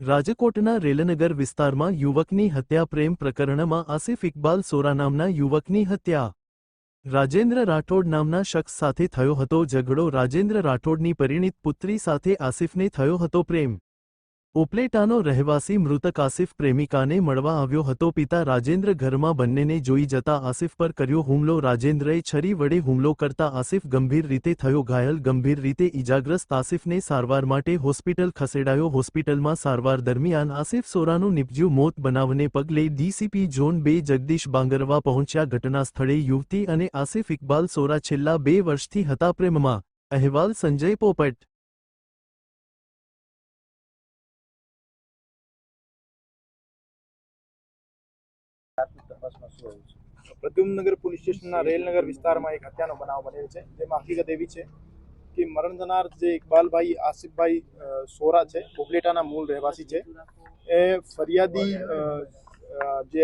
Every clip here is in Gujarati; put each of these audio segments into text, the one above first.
રાજકોટના રેલનગર વિસ્તારમાં યુવકની હત્યા પ્રેમ પ્રકરણમાં આસિફ ઇકબાલ સોરા નામના યુવકની હત્યા. રાજેન્દ્ર રાઠોડ નામના શખ્સ સાથે થયો હતો ઝઘડો. રાજેન્દ્ર રાઠોડની પરિણીત પુત્રી સાથે આસિફને થયો હતો પ્રેમ. ઉપલેટાનો રહેવાસી મૃતક આસિફ પ્રેમિકાને મળવા આવ્યો હતો. પિતા રાજેન્દ્ર ઘરમાં બંનેને જોઈ જતા આસિફ પર કર્યો હુમલો. રાજેન્દ્રએ છરી વડે હુમલો કરતા આસિફ ગંભીર રીતે થયો ઘાયલ. ગંભીર રીતે ઇજાગ્રસ્ત આસિફને સારવાર માટે હોસ્પિટલ ખસેડાયો. હોસ્પિટલમાં સારવાર દરમિયાન આસિફ સોરાનું નિપજ્યું. મોત બનાવને પગલે ડીસીપી ઝોન બે જગદીશ બાંગરવા પહોંચ્યા. ઘટના સ્થળે યુવતી અને આસિફ ઇકબાલ સોરા છેલ્લા બે વર્ષથી હતા પ્રેમમાં. અહેવાલ સંજય પોપટ. તપાસમાં શું આવ્યું છે? પ્રદ્યુમનગર પોલીસ સ્ટેશનના રેલનગર વિસ્તારમાં એક હત્યાનો બનાવ બનેલ છે, જેમાં હકીકત એવી છે કે મરણ જનાર જે ઇકબાલભાઈ, આસિફભાઈ સોરા છે ઉપલેટાના મૂળ રહેવાસી છે. એ ફરિયાદી જે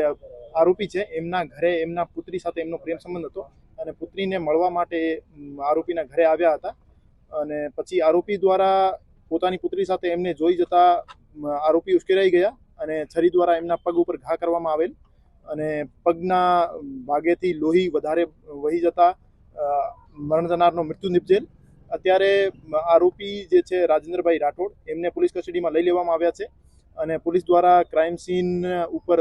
આરોપી છે, એમના ઘરે એમના પુત્રી સાથે એમનો પ્રેમ સંબંધ હતો અને પુત્રીને મળવા માટે આરોપીના ઘરે આવ્યા હતા અને પછી આરોપી દ્વારા પોતાની પુત્રી સાથે એમને જોઈ જતા આરોપી ઉશ્કેરાઈ ગયા અને છરી દ્વારા એમના પગ ઉપર ઘા કરવામાં આવેલ. અને પગના ભાગેથી લોહી વધારે વહી જતા મરણ જનારનો મૃત્યુ નિપજેલ. અત્યારે આરોપી જે છે રાજેન્દ્રભાઈ રાઠોડ, એમને પોલીસ કસ્ટડીમાં લઈ લેવામાં આવ્યા છે અને પોલીસ દ્વારા ક્રાઇમ સીન ઉપર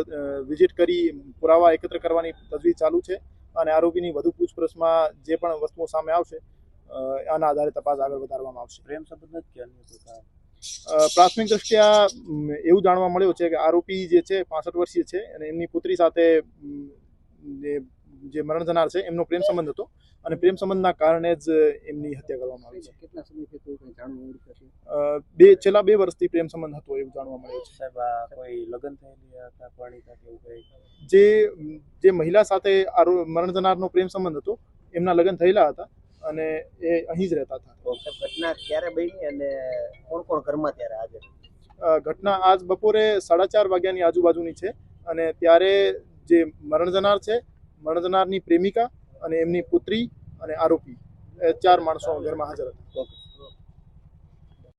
વિઝિટ કરી પુરાવા એકત્ર કરવાની તજવીજ ચાલુ છે અને આરોપીની વધુ પૂછપરછમાં જે પણ વસ્તુઓ સામે આવશે આના આધારે તપાસ આગળ વધારવામાં આવશે. પ્રેમ સંબંધ જ પ્રાથમિક દ્રષ્ટિયા એવું જાણવા મળ્યું છે કે આરોપી જે છે પાસઠ વર્ષીય છે અને એમની પુત્રી સાથે જે જે મરણ જનાર છે એમનો પ્રેમ સંબંધ હતો અને પ્રેમ સંબંધના કારણે જ એમની હત્યા કરવામાં આવી છે. કેટલા સમયથી કોઈ જાણવું બે છેલ્લા બે વર્ષથી પ્રેમ સંબંધ હતો એવું જાણવા મળ્યું છે. સાહેબ કોઈ લગ્ન થયેલી હતા પરણિતા કે એવું કંઈ? જે જે મહિલા સાથે મરણ જનારનો પ્રેમ સંબંધ હતો એમના લગ્ન થયેલા હતા અને એ અહીં જ રહેતા હતા. ઘટના ક્યારે બની અને કોણ કોણ ઘરમાં ત્યારે આજે ઘટના આજ બપોરે સાડા ચાર વાગ્યાની આજુબાજુની છે અને ત્યારે જે મરણ જનાર છે મરણ જનારની પ્રેમિકા અને એમની પુત્રી અને આરોપી એ ચાર માણસો ઘરમાં હાજર હતા.